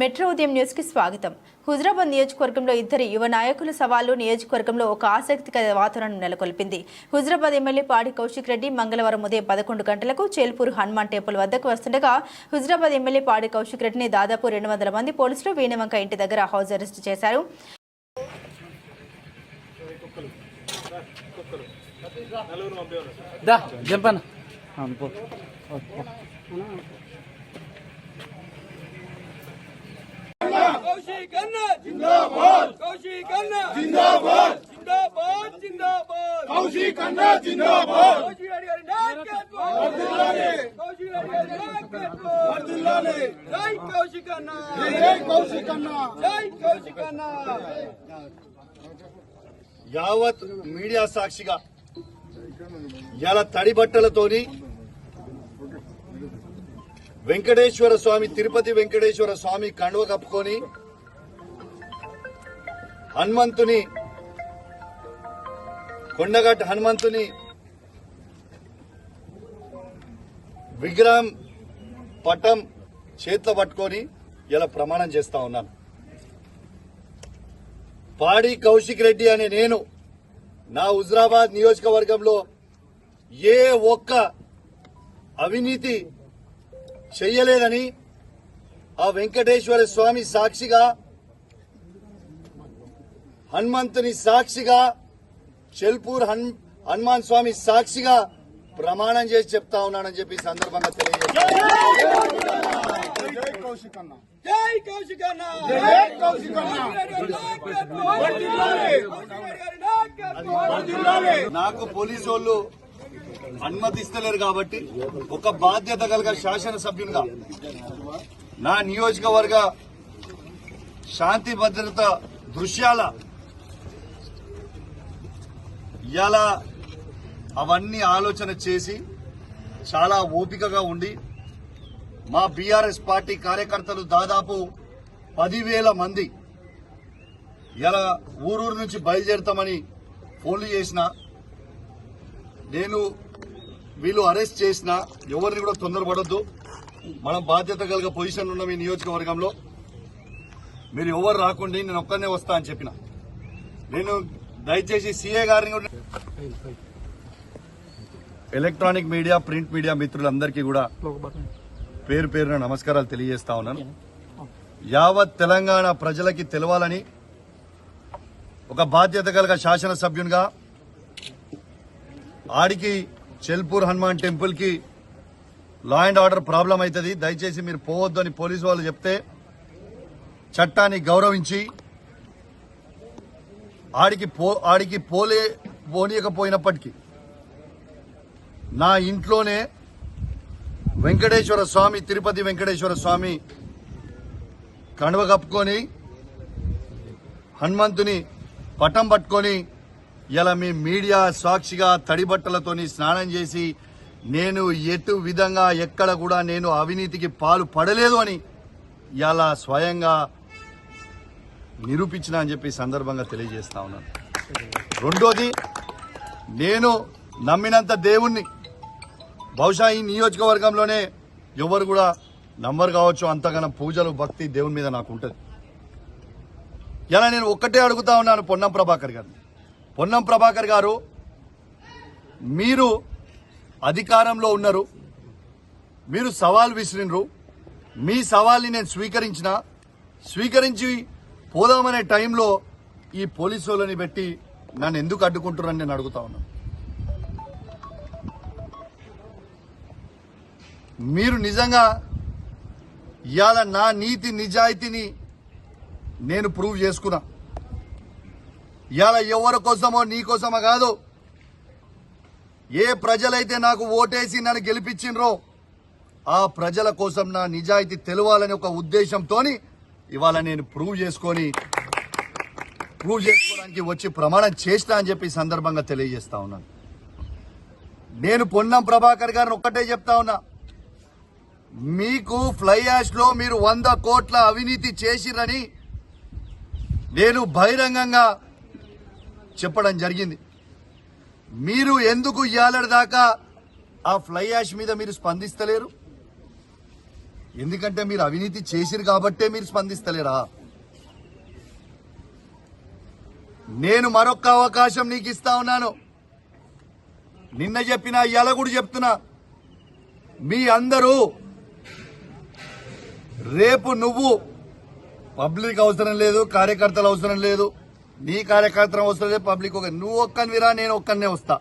Metro ఉదయం న్యూస్కి స్వాగతం. హుజరాబాద్ నియోజకవర్గంలో ఇద్దరు యువ నాయకుల సవాలు నియోజకవర్గంలో ఒక ఆసక్తికర వాతావరణం నెలకొల్పింది. హుజరాబాద్ ఎమ్మెల్యే పాడి కౌశిక్ రెడ్డి మంగళవారం ఉదయం పదకొండు గంటలకు చేల్పూర్ హనుమాన్ టెంపుల్ వద్దకు వస్తుండగా హుజరాబాద్ ఎమ్మెల్యే పాడి కౌశిక్ రెడ్డిని దాదాపు రెండు వందల మంది పోలీసులు వీణవంక ఇంటి దగ్గర హౌస్ అరెస్ట్ చేశారు. దా జంపన్న పో కౌశిక్ అన్న జిందాబాద్ కౌశిక్ అన్న జిందాబాద్ జిందాబాద్ జిందాబాద్ కౌశిక్ అన్న జిందాబాద్ కౌశిక్ రెడ్డి గారి నాయకత్వం వర్ధిల్లాలి. కౌశిక్ రెడ్డి గారి నాయకత్వం వర్ధిల్లాలి. జై కౌశిక్ అన్న జై కౌశిక్ అన్న జై కౌశిక్ అన్న యావత్ మీడియా సాక్షిగా ఇలా తడి బట్టలతోని వెంకటేశ్వర స్వామి తిరుపతి వెంకటేశ్వర స్వామి కండువ కప్పుకొని హనుమంతుని కొండగట్టు హనుమంతుని విగ్రహం పటం చేతిలో పట్టుకొని ఇలా ప్రమాణం చేస్తా ఉన్నాను. పాడి కౌశిక్ రెడ్డి అనే నేను నా హుజరాబాద్ నియోజకవర్గంలో ఏ ఒక్క అవినీతి చెయ్యలేదని ఆ వెంకటేశ్వర స్వామి సాక్షిగా హనుమంతుని సాక్షిగా చెల్పూర్ హన్ హనుమాన్ స్వామి సాక్షిగా ప్రమాణం చేసి చెప్తా ఉన్నానని చెప్పి సందర్భంగా తెలియజేస్తాను. నాకు పోలీసు వాళ్ళు అనుమతిస్తలేరు కాబట్టి ఒక బాధ్యత కలిగ శాసనసభ్యునిగా నా నియోజకవర్గ శాంతి భద్రత దృశ్యాల ఇలా అవన్నీ ఆలోచన చేసి చాలా ఓపికగా ఉండి మా బీఆర్ఎస్ పార్టీ కార్యకర్తలు దాదాపు పదివేల మంది ఇలా ఊరూరు నుంచి బయలుదేరుతామని ఫోన్లు చేసిన నేను వీళ్ళు అరెస్ట్ చేసిన ఎవరిని కూడా తొందరపడద్దు. మనం బాధ్యత కలిగ పొజిషన్ ఉన్న మీ నియోజకవర్గంలో. మీరు ఎవరు రాకుండా నేను ఒక్కనే వస్తా అని చెప్పిన. నేను దయచేసి సీఏ గారిని కూడా ఎలక్ట్రానిక్ మీడియా ప్రింట్ మీడియా మిత్రులందరికీ కూడా పేరు పేరున నమస్కారాలు తెలియజేస్తా ఉన్నాను. యావత్ తెలంగాణ ప్రజలకి తెలవాలని ఒక బాధ్యత కలిగ శాసనసభ్యునిగా ఆడికి చెల్పూర్ హనుమాన్ టెంపుల్కి లా అండ్ ఆర్డర్ ప్రాబ్లం అవుతుంది దయచేసి మీరు పోవద్దు అని పోలీసు వాళ్ళు చెప్తే చట్టాన్ని గౌరవించి ఆడికి పో ఆడికి పోలే పోనీయకపోయినప్పటికీ నా ఇంట్లోనే వెంకటేశ్వర స్వామి తిరుపతి వెంకటేశ్వర స్వామి కండువ కప్పుకొని హనుమంతుని పటం పట్టుకొని ఇలా మీ మీడియా సాక్షిగా తడి బట్టలతోని స్నానం చేసి నేను ఎటు విధంగా ఎక్కడ కూడా నేను అవినీతికి పాలు పడలేదు అని ఇలా స్వయంగా నిరూపించిన అని చెప్పి సందర్భంగా తెలియజేస్తా ఉన్నాను. రెండోది నేను నమ్మినంత దేవుణ్ణి బహుశా ఈ నియోజకవర్గంలోనే ఎవరు కూడా నమ్మరు కావచ్చు అంతగానో పూజలు భక్తి దేవుని మీద నాకు ఉంటుంది. ఇలా నేను ఒక్కటే అడుగుతా ఉన్నాను పొన్నం ప్రభాకర్ గారిని. పొన్నం ప్రభాకర్ గారు మీరు అధికారంలో ఉన్నారు మీరు సవాల్ విసిరినరు మీ సవాల్ని నేను స్వీకరించిన స్వీకరించి పోదామనే టైంలో ఈ పోలీసు వాళ్ళని పెట్టి నన్ను ఎందుకు అడ్డుకుంటున్నారని నేను అడుగుతా ఉన్నాను మీరు నిజంగా ఇవాళ నా నీతి నిజాయితీని నేను ప్రూవ్ చేసుకున్నా. ఇవాళ ఎవరి కోసమో నీ కోసమో కాదు. ఏ ప్రజలైతే నాకు ఓటేసి నన్ను గెలిపించిండ్రో ఆ ప్రజల కోసం నా నిజాయితీ తెలవాలని ఒక ఉద్దేశంతో ఇవాళ నేను ప్రూవ్ చేసుకొని ప్రూవ్ చేసుకోవడానికి వచ్చి ప్రమాణం చేస్తా అని చెప్పి సందర్భంగా తెలియజేస్తా ఉన్నాను. నేను పొన్నం ప్రభాకర్ గారిని ఒక్కటే చెప్తా ఉన్నా. మీకు ఫ్లై యాష్లో మీరు వంద కోట్ల అవినీతి చేసిరని నేను బహిరంగంగా చెప్పడం జరిగింది. మీరు ఎందుకు ఇయ్యాలడి దాకా ఆ ఫ్లై యాష్ మీద మీరు స్పందిస్తలేరు? ఎందుకంటే మీరు అవినీతి చేసిరు కాబట్టే మీరు స్పందిస్తలేరా? నేను మరొక్క అవకాశం నీకు ఇస్తా ఉన్నాను. నిన్న చెప్పిన ఇవాళ కూడా చెప్తున్నా. మీ అందరూ రేపు నువ్వు పబ్లిక్ అవసరం లేదు కార్యకర్తలు అవసరం లేదు నీ కార్యకర్తలు వస్తుంది పబ్లిక్ ఒక నువ్వు ఒక్కనివిరా నేను ఒక్కనే వస్తా.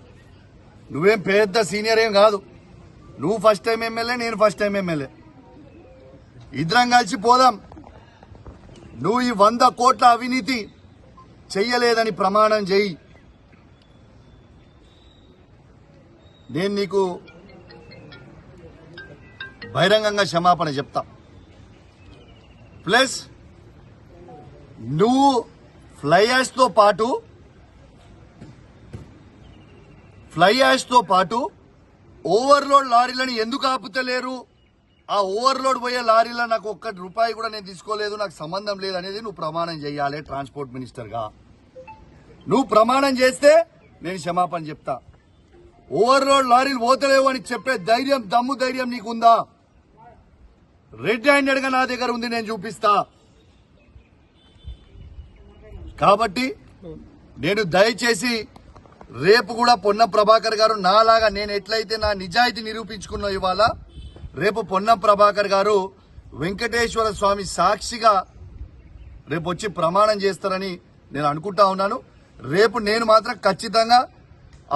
నువ్వేం పెద్ద సీనియర్ ఏం కాదు. నువ్వు ఫస్ట్ టైం ఎమ్మెల్యే నేను ఫస్ట్ టైం ఎమ్మెల్యే. ఇద్దరం కలిసి పోదాం. నువ్వు ఈ వంద కోట్ల అవినీతి చెయ్యలేదని ప్రమాణం చెయ్యి నేను నీకు బహిరంగంగా క్షమాపణ చెప్తా. ప్లస్ నువ్వు ఫ్లై యాష్తో పాటు ఫ్లై యాష్తో పాటు ఓవర్లోడ్ లారీలను ఎందుకు ఆపుతలేరు? ఆ ఓవర్లోడ్ పోయే లారీలో నాకు ఒక్క రూపాయి కూడా నేను తీసుకోలేదు నాకు సంబంధం లేదు అనేది నువ్వు ప్రమాణం చేయాలి ట్రాన్స్పోర్ట్ మినిస్టర్గా నువ్వు ప్రమాణం చేస్తే నేను క్షమాపణ చెప్తా. ఓవర్లోడ్ లారీలు పోతలేవు అని చెప్పే ధైర్యం దమ్ము ధైర్యం నీకుందా? రెడ్ హ్యాండెడ్గా నా దగ్గర ఉంది నేను చూపిస్తా. కాబట్టి నేను దయచేసి రేపు కూడా పొన్నం ప్రభాకర్ గారు నాలాగా నేను ఎట్లయితే నా నిజాయితీ నిరూపించుకున్నా ఇవాళ రేపు పొన్నం ప్రభాకర్ గారు వెంకటేశ్వర స్వామి సాక్షిగా రేపు వచ్చి ప్రమాణం చేస్తారని నేను అనుకుంటా ఉన్నాను. రేపు నేను మాత్రం ఖచ్చితంగా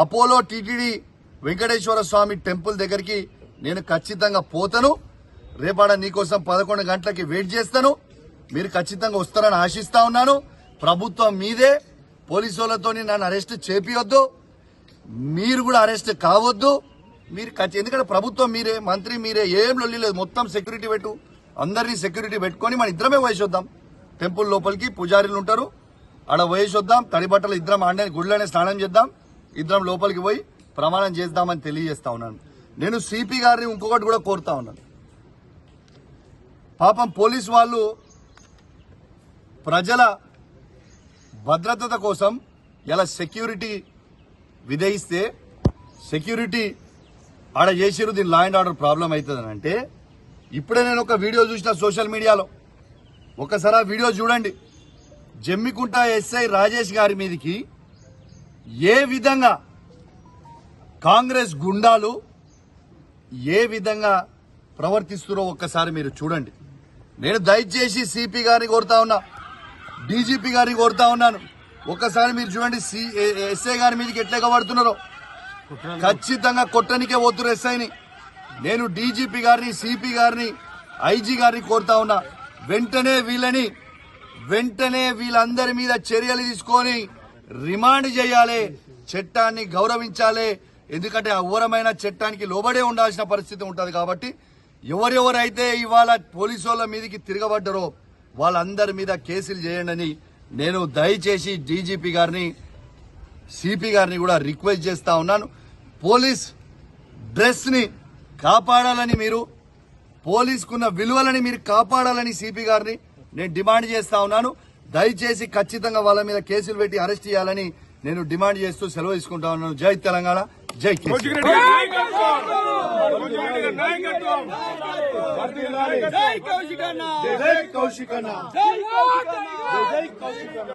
Apollo TTD Venkateswara Swamy temple దగ్గరికి నేను ఖచ్చితంగా పోతాను. రేపాడ నీకోసం పదకొండు గంటలకి వెయిట్ చేస్తాను. మీరు ఖచ్చితంగా వస్తారని ఆశిస్తా ఉన్నాను. ప్రభుత్వం మీదే పోలీసు వాళ్ళతో నన్ను అరెస్ట్ చేపియొద్దు. మీరు కూడా అరెస్ట్ కావద్దు. మీరు ఎందుకంటే ప్రభుత్వం మీరే మంత్రి మీరే ఏం లొల్లి లేదు. మొత్తం సెక్యూరిటీ పెట్టు. అందరినీ సెక్యూరిటీ పెట్టుకొని మన ఇద్దరమే వయసొద్దాం టెంపుల్ లోపలికి పూజారీలు ఉంటారు. ఆడ వయసొద్దాం తడి బట్టలు ఇద్దరం ఆడే గుడిలోనే స్నానం చేద్దాం. ఇద్దరం లోపలికి పోయి ప్రమాణం చేద్దామని తెలియజేస్తా ఉన్నాను. నేను సిపి గారిని ఇంకొకటి కూడా కోరుతా ఉన్నాను. పాపం పోలీస్ వాళ్ళు ప్రజల భద్రత కోసం ఇలా సెక్యూరిటీ విధయిస్తే సెక్యూరిటీ ఆడ చేసిరు దీని లా అండ్ ఆర్డర్ ప్రాబ్లం అవుతుందని అంటే ఇప్పుడే నేను ఒక వీడియో చూసిన సోషల్ మీడియాలో. ఒకసారి ఆ వీడియో చూడండి. జమ్మికుంట ఎస్ఐ రాజేష్ గారి మీదకి ఏ విధంగా కాంగ్రెస్ గుండాలు ఏ విధంగా ప్రవర్తిస్తున్నారో ఒక్కసారి మీరు చూడండి. నేను దయచేసి సిపి గారిని కోరుతా ఉన్నా. డీజీపీ గారిని కోరుతా ఉన్నాను. ఒక్కసారి మీరు చూడండి సి ఎస్ఐ గారి మీదకి ఎట్లా పడుతున్నారో ఖచ్చితంగా కొట్టనికే పోతున్నారు ఎస్ఐని. నేను డీజీపీ గారిని సిపి గారిని ఐజీ గారిని కోరుతా ఉన్నా. వెంటనే వీళ్ళని వెంటనే వీళ్ళందరి మీద చర్యలు తీసుకొని రిమాండ్ చేయాలి చట్టాన్ని గౌరవించాలి. ఎందుకంటే ఆ ఘోరమైన చట్టానికి లోబడే ఉండాల్సిన పరిస్థితి ఉంటుంది కాబట్టి ఎవరెవరైతే ఇవాళ పోలీసు వాళ్ళ మీదకి తిరగబడ్డారో వాళ్ళందరి మీద కేసులు చేయండి అని నేను దయచేసి డీజీపీ గారిని సిపి గారిని కూడా రిక్వెస్ట్ చేస్తా ఉన్నాను. పోలీస్ డ్రెస్ని కాపాడాలని మీరు పోలీస్కున్న విలువలని మీరు కాపాడాలని సిపి గారిని నేను డిమాండ్ చేస్తా ఉన్నాను. దయచేసి ఖచ్చితంగా వాళ్ళ మీద కేసులు పెట్టి అరెస్ట్ చేయాలని నేను డిమాండ్ చేస్తూ సెలవు తీసుకుంటా ఉన్నాను. జై తెలంగాణ జై కేసీఆర్. జై కౌశికన్న జై కౌశికన్న జై కౌశికన్న జై కౌశికన్న